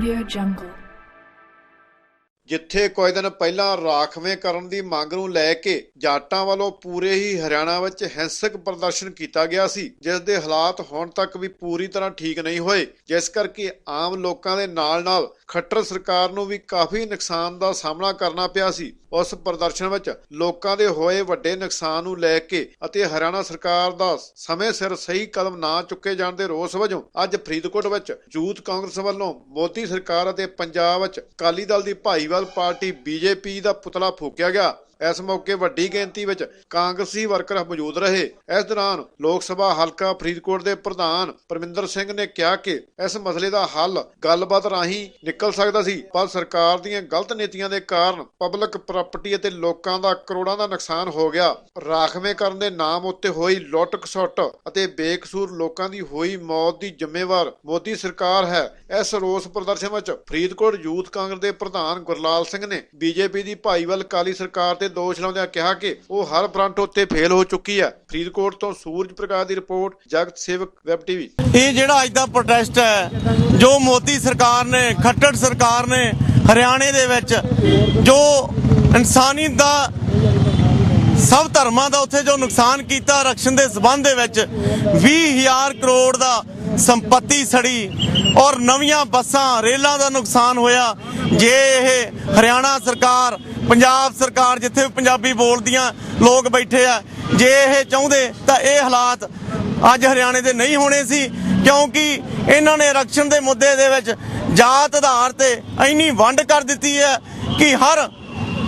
Audio Jungle. ਜਿੱਥੇ ਕੁਝ ਦਿਨ ਪਹਿਲਾਂ ਰਾਖਵੇਂ ਕਰਨ ਦੀ ਮੰਗ ਨੂੰ ਲੈ ਕੇ ਜਾਟਾਂ ਵੱਲੋਂ ਪੂਰੇ ਹੀ ਹਰਿਆਣਾ ਵਿੱਚ ਹਿੰਸਕ ਪ੍ਰਦਰਸ਼ਨ ਕੀਤਾ ਗਿਆ ਸੀ, ਜਿਸ ਦੇ ਹਾਲਾਤ ਹੁਣ ਤੱਕ ਵੀ ਪੂਰੀ ਤਰ੍ਹਾਂ ਠੀਕ ਨਹੀਂ ਹੋਏ, ਜਿਸ ਕਰਕੇ ਆਮ ਲੋਕਾਂ ਦੇ ਨਾਲ-ਨਾਲ ਖੱਟਰ ਸਰਕਾਰ ਨੂੰ ਵੀ ਕਾਫੀ ਨੁਕਸਾਨ ਦਾ ਸਾਹਮਣਾ ਕਰਨਾ ਪਿਆ ਸੀ। ਉਸ ਪ੍ਰਦਰਸ਼ਨ ਵਿੱਚ ਲੋਕਾਂ ਦੇ ਹੋਏ ਵੱਡੇ ਨੁਕਸਾਨ ਨੂੰ ਲੈ ਕੇ ਅਤੇ ਹਰਿਆਣਾ ਸਰਕਾਰ ਦਾ ਸਮੇਂ ਸਿਰ ਸਹੀ ਕਦਮ ਨਾ ਚੁੱਕੇ ਜਾਣ ਦੇ ਰੋਸ ਵਜੋਂ ਅੱਜ ਫਰੀਦਕੋਟ ਵਿੱਚ ਯੂਥ ਕਾਂਗਰਸ ਵੱਲੋਂ ਮੋਦੀ ਸਰਕਾਰ ਅਤੇ ਪੰਜਾਬ ਵਿੱਚ ਅਕਾਲੀ ਦਲ ਦੀ ਭਾਈਵਾਲ ਪਾਰਟੀ ਬੀਜੇਪੀ ਦਾ ਪੁਤਲਾ ਫੂਕਿਆ ਗਿਆ। ਇਸ ਮੌਕੇ ਵੱਡੀ ਗਿਣਤੀ ਵਿੱਚ ਕਾਂਗਰਸੀ ਵਰਕਰ ਮੌਜੂਦ ਰਹੇ। ਇਸ ਦੌਰਾਨ ਲੋਕ ਸਭਾ ਹਲਕਾ ਫਰੀਦਕੋਟ ਦੇ ਪ੍ਰਧਾਨ ਪਰਮਿੰਦਰ ਸਿੰਘ ਨੇ ਕਿਹਾ ਕਿ ਇਸ ਮਸਲੇ ਦਾ ਹੱਲ ਗੱਲਬਾਤ ਰਾਹੀਂ ਨਿਕਲ ਸਕਦਾ ਸੀ, ਪਰ ਸਰਕਾਰ ਦੀਆਂ ਗਲਤ ਨੀਤੀਆਂ ਦੇ ਕਾਰਨ ਪਬਲਿਕ ਪ੍ਰਾਪਰਟੀ ਅਤੇ ਲੋਕਾਂ ਦਾ ਕਰੋੜਾਂ ਦਾ ਨੁਕਸਾਨ ਹੋ ਗਿਆ। ਰਾਖਵੇਂ ਕਰਨ ਦੇ ਨਾਮ ਉੱਤੇ ਹੋਈ ਲੁੱਟ ਖਸੁੱਟ ਅਤੇ ਬੇਕਸੂਰ ਲੋਕਾਂ ਦੀ ਹੋਈ ਮੌਤ ਦੀ ਜ਼ਿੰਮੇਵਾਰ ਮੋਦੀ ਸਰਕਾਰ ਹੈ। ਇਸ ਰੋਸ ਪ੍ਰਦਰਸ਼ਨ ਵਿੱਚ ਫਰੀਦਕੋਟ ਯੂਥ ਕਾਂਗਰਸ ਦੇ ਪ੍ਰਧਾਨ ਗੁਰਲਾਲ ਸਿੰਘ ਨੇ ਬੀਜੇਪੀ ਦੀ ਭਾਈਵਾਲ ਕਾਲੀ ਸਰਕਾਰ ਤੇ ਦੋਸ਼ ਲਾਉਂਦਿਆਂ ਕਿਹਾ ਕਿ ਉਹ ਹਰ ਫਰੰਟ ਉੱਤੇ ਫੇਲ ਹੋ ਚੁੱਕੀ ਹੈ। ਫਰੀਦਕੋਟ ਤੋਂ ਸੂਰਜ ਪ੍ਰਕਾਸ਼ ਦੀ ਰਿਪੋਰਟ, ਜਗਤ ਸੇਵਕ, ਵੈਬ ਟੀਵੀ। ਇਹ ਜਿਹੜਾ ਅੱਜ ਦਾ ਪ੍ਰੋਟੈਸਟ ਹੈ, ਜੋ ਮੋਦੀ ਸਰਕਾਰ ਨੇ, ਖੱਟੜ ਸਰਕਾਰ ਨੇ ਹਰਿਆਣੇ ਦੇ ਵਿੱਚ, ਜੋ ਇਨਸਾਨੀ ਦਾ, ਸਭ ਧਰਮਾਂ ਦਾ ਉੱਥੇ ਜੋ ਨੁਕਸਾਨ ਕੀਤਾ ਆਰਕਸ਼ਣ ਦੇ ਸਬੰਧ ਦੇ ਵਿੱਚ 20000 ਕਰੋੜ ਦਾ ਸੰਪਤੀ ਸੜੀ ਔਰ ਨਵੀਆਂ ਬੱਸਾਂ, ਰੇਲਾਂ ਦਾ ਨੁਕਸਾਨ ਹੋਇਆ। ਜੇ ਇਹ ਹਰਿਆਣਾ ਸਰਕਾਰ, ਪੰਜਾਬ ਸਰਕਾਰ ਜਿੱਥੇ ਪੰਜਾਬੀ ਬੋਲਦੀਆਂ, ਲੋਕ ਬੈਠੇ ਆ, ਜੇ ਇਹ ਚਾਹੁੰਦੇ ਤਾਂ ਇਹ ਹਾਲਾਤ ਅੱਜ ਹਰਿਆਣੇ ਦੇ ਨਹੀਂ ਹੋਣੇ ਸੀ, ਕਿਉਂਕਿ ਇਹਨਾਂ ਨੇ ਆਰਕਸ਼ਨ ਦੇ ਮੁੱਦੇ ਦੇ ਵਿੱਚ ਜਾਤ ਆਧਾਰ ਤੇ ਇੰਨੀ ਵੰਡ ਕਰ ਦਿੱਤੀ ਹੈ ਕਿ ਹਰ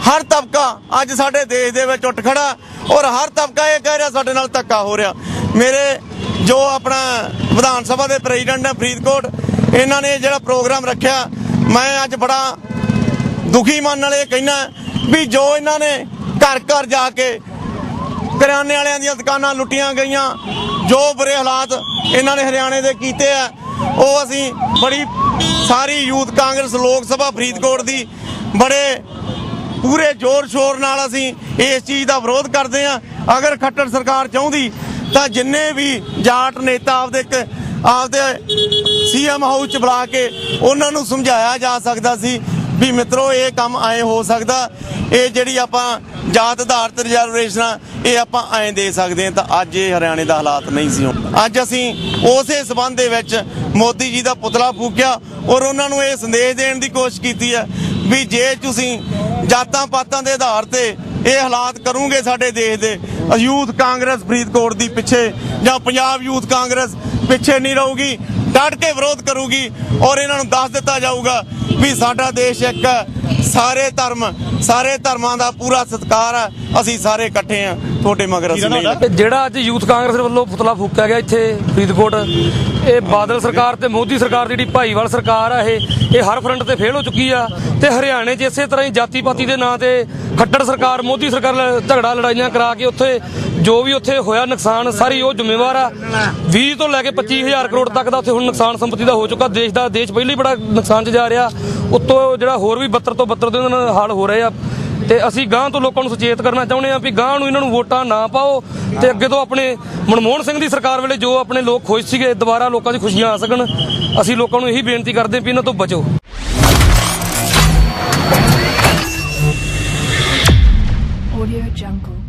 ਹਰ ਤਬਕਾ ਅੱਜ ਸਾਡੇ ਦੇਸ਼ ਦੇ ਵਿੱਚ ਉੱਠ ਖੜਾ ਔਰ ਹਰ ਤਬਕਾ ਇਹ ਕਹਿ ਰਿਹਾ ਸਾਡੇ ਨਾਲ ਧੱਕਾ ਹੋ ਰਿਹਾ। ਮੇਰੇ ਜੋ ਆਪਣਾ ਵਿਧਾਨ ਸਭਾ ਦੇ ਪ੍ਰੈਜ਼ੀਡੈਂਟ ਨੇ ਫਰੀਦਕੋਟ ਇਹਨਾਂ ਨੇ ਜਿਹੜਾ ਪ੍ਰੋਗਰਾਮ ਰੱਖਿਆ, ਮੈਂ ਅੱਜ ਬੜਾ ਦੁਖੀ ਮਨ ਨਾਲ ਇਹ ਕਹਿਣਾ ਵੀ ਜੋ ਇਹਨਾਂ ਨੇ ਘਰ ਘਰ ਜਾ ਕੇ ਕਰਿਆਨੇ ਵਾਲਿਆਂ ਦੀਆਂ ਦੁਕਾਨਾਂ ਲੁੱਟੀਆਂ ਗਈਆਂ, ਜੋ ਬੁਰੇ ਹਾਲਾਤ ਇਹਨਾਂ ਨੇ ਹਰਿਆਣੇ ਦੇ ਕੀਤੇ ਆ, ਉਹ ਅਸੀਂ ਬੜੀ ਸਾਰੀ ਯੂਥ ਕਾਂਗਰਸ ਲੋਕ ਸਭਾ ਫਰੀਦਕੋਟ ਦੀ ਬੜੇ ਪੂਰੇ ਜ਼ੋਰ ਸ਼ੋਰ ਨਾਲ ਅਸੀਂ ਇਸ ਚੀਜ਼ ਦਾ ਵਿਰੋਧ ਕਰਦੇ ਆ ਅਗਰ ਖੱਟਰ ਸਰਕਾਰ ਚਾਹੁੰਦੀ ਤਾਂ ਜਿੰਨੇ ਵੀ ਜਾਟ ਨੇਤਾ ਆਪਦੇ ਇੱਕ, ਆਪਦੇ ਸੀਐਮ ਹਾਊਸ ਚ ਬੁਲਾ ਕੇ ਉਹਨਾਂ ਨੂੰ ਸਮਝਾਇਆ ਜਾ ਸਕਦਾ ਸੀ ਵੀ ਮਿੱਤਰੋ, ਇਹ ਕੰਮ ਐ ਹੋ ਸਕਦਾ, ਇਹ ਜਿਹੜੀ ਆਪਾਂ ਜਾਤ ਆਧਾਰਿਤ ਰਿਜ਼ਰਵੇਸ਼ਨਾਂ ਇਹ ਆਪਾਂ ਐਂ ਦੇ ਸਕਦੇ ਹਾਂ। ਤਾਂ ਅੱਜ ਇਹ ਹਰਿਆਣੇ ਦਾ ਹਾਲਾਤ ਨਹੀਂ ਸੀ ਅੱਜ ਅਸੀਂ ਉਸੇ ਸਬੰਧ ਦੇ ਵਿੱਚ ਮੋਦੀ ਜੀ ਦਾ ਪੁਤਲਾ ਫੂਕਿਆ ਔਰ ਉਹਨਾਂ ਨੂੰ ਇਹ ਸੰਦੇਸ਼ ਦੇਣ ਦੀ ਕੋਸ਼ਿਸ਼ ਕੀਤੀ ਹੈ ਵੀ ਜੇ ਤੁਸੀਂ ਜਾਤਾਂ ਪਾਤਾਂ ਦੇ ਆਧਾਰ ਤੇ ਇਹ ਹਾਲਾਤ ਕਰੋਗੇ ਸਾਡੇ ਦੇਸ਼ ਦੇ। ਯੂਥ ਕਾਂਗਰਸ ਫਰੀਦਕੋਟ ਦੀ ਪਿੱਛੇ ਜਾਂ ਪੰਜਾਬ ਯੂਥ ਕਾਂਗਰਸ ਪਿੱਛੇ ਨਹੀਂ ਰਹੂਗੀ ਡਟ ਕੇ ਵਿਰੋਧ ਕਰੂਗੀ ਔਰ ਇਹਨਾਂ ਨੂੰ ਦੱਸ ਦਿੱਤਾ ਜਾਊਗਾ ਵੀ ਸਾਡਾ ਦੇਸ਼ ਇੱਕ ਹੈ, ਸਾਰੇ ਧਰਮ ਸਾਰੇ ਧਰਮਾਂ ਦਾ ਪੂਰਾ ਸਤਿਕਾਰ ਹੈ ਅਸੀਂ ਸਾਰੇ ਇਕੱਠੇ ਆ। ਤੁਹਾਡੇ ਮਗਰ ਅਸੀਂ ਨਹੀਂ ਜਿਹੜਾ ਅੱਜ ਯੂਥ ਕਾਂਗਰਸ ਵੱਲੋਂ ਪੁਤਲਾ ਫੂਕਿਆ ਗਿਆ ਇੱਥੇ ਫਰੀਦਕੋਟ ਇਹ ਬਾਦਲ ਸਰਕਾਰ ਤੇ ਮੋਦੀ ਸਰਕਾਰ ਦੀ ਜਿਹੜੀ ਭਾਈਵਾਲ ਸਰਕਾਰ ਆ ਇਹ ਇਹ ਹਰ ਫਰੰਟ ਤੇ ਫੇਲ ਹੋ ਚੁੱਕੀ ਆ ਤੇ ਹਰਿਆਣੇ 'ਚ ਇਸੇ ਤਰ੍ਹਾਂ ਹੀ ਜਾਤੀ ਪਾਤੀ ਦੇ ਨਾਂ ਤੇ ਖੱਟੜ ਸਰਕਾਰ, ਮੋਦੀ ਸਰਕਾਰ ਨਾਲ ਝਗੜਾ, ਲੜਾਈਆਂ ਕਰਾ ਕੇ ਉੱਥੇ ਜੋ ਵੀ ਉੱਥੇ ਹੋਇਆ ਨੁਕਸਾਨ, ਸਾਰੀ ਉਹ ਜ਼ਿੰਮੇਵਾਰ ਆ। 20 ਤੋਂ ਲੈ ਕੇ 25000 ਕਰੋੜ ਤੱਕ ਦਾ ਉੱਥੇ ਹੁਣ ਨੁਕਸਾਨ ਸੰਪਤੀ ਦਾ ਹੋ ਚੁੱਕਾ। ਦੇਸ਼ ਦਾ, ਦੇਸ਼ ਪਹਿਲਾਂ ਹੀ ਬੜਾ ਨੁਕਸਾਨ 'ਚ ਜਾ ਰਿਹਾ। ਉੱਤੋਂ ਜਿਹੜਾ ਹੋਰ ਵੀ 72 ਤੋਂ 72 ਦਿਨ ਨਾਲ ਹਾਲ ਹੋ ਰਹੇ ਆ। ਤੇ ਅਸੀਂ ਗਾਂ ਤੋਂ ਲੋਕਾਂ ਨੂੰ ਸੁਚੇਤ ਕਰਨਾ ਚਾਹੁੰਦੇ ਹਾਂ ਵੀ ਗਾਂ ਨੂੰ ਇਹਨਾਂ ਨੂੰ ਵੋਟਾਂ ਨਾ ਪਾਓ ਤੇ ਅੱਗੇ ਤੋਂ ਆਪਣੇ ਮਨਮੋਹਨ ਸਿੰਘ ਦੀ ਸਰਕਾਰ ਵੇਲੇ ਜੋ ਆਪਣੇ ਲੋਕ ਖੁਸ਼ ਸੀਗੇ, ਦੁਬਾਰਾ ਲੋਕਾਂ 'ਚ ਖੁਸ਼ੀਆਂ ਆ ਸਕਣ। ਅਸੀਂ ਲੋਕਾਂ ਨੂੰ ਇਹੀ ਬੇਨਤੀ ਕਰਦੇ ਵੀ ਇਹਨਾਂ ਤੋਂ ਬਚੋ। Audio Jungle.